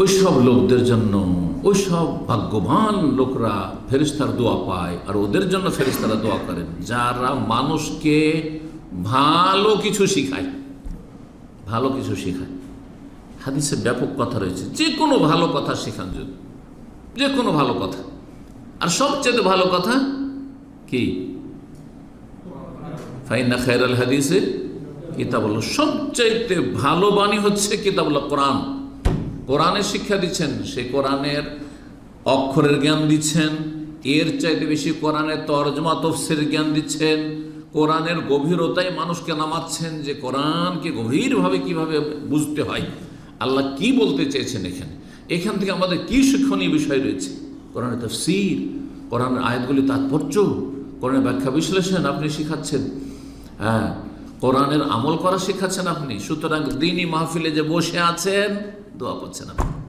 ওই সব লোকদের জন্য ওই সব ভাগ্যবান লোকরা ফেরিস্তার দোয়া পায় আর ওদের জন্য ফেরিস্তারা দোয়া করেন। যারা মানুষকে ভালো কিছু শিখায়, ভালো কিছু শেখায়। হাদিসে ব্যাপক কথা রয়েছে। যে কোনো ভালো কথা শেখান যদি, যে কোনো ভালো কথা। আর সবচেয়ে ভালো কথা কি? ফাইনা খায়রাল হাদিসে কিতাবুল্লাহ সবচাইতে ভালো বাণী হচ্ছে কিতাবুল্লাহ কোরআন। কোরআনের শিক্ষা দিচ্ছেন, সে কোরআনের অক্ষরের জ্ঞান দিচ্ছেন, এর চাইতে বেশি কোরআনের তর্জমা, তফসির জ্ঞান দিচ্ছেন, কোরআনের গভীরতায় মানুষকে নামাচ্ছেন যে কোরআনকে গভীরভাবে কীভাবে বুঝতে হয়, আল্লাহ কি বলতে চেয়েছেন এখানে? এখান থেকে আমাদের কি শিক্ষণীয় বিষয় রয়েছে? কোরআনের তফসির, কোরআনের আয়াতগুলি তাৎপর্য, কোরআনের ব্যাখ্যা বিশ্লেষণ আপনি শিখাচ্ছেন। হ্যাঁ কোরআনের আমল করা শেখাচ্ছেন আপনি। সুতরাং দিনই মাহফিলে যে বসে আছেন দোয়া করছেন আপনি।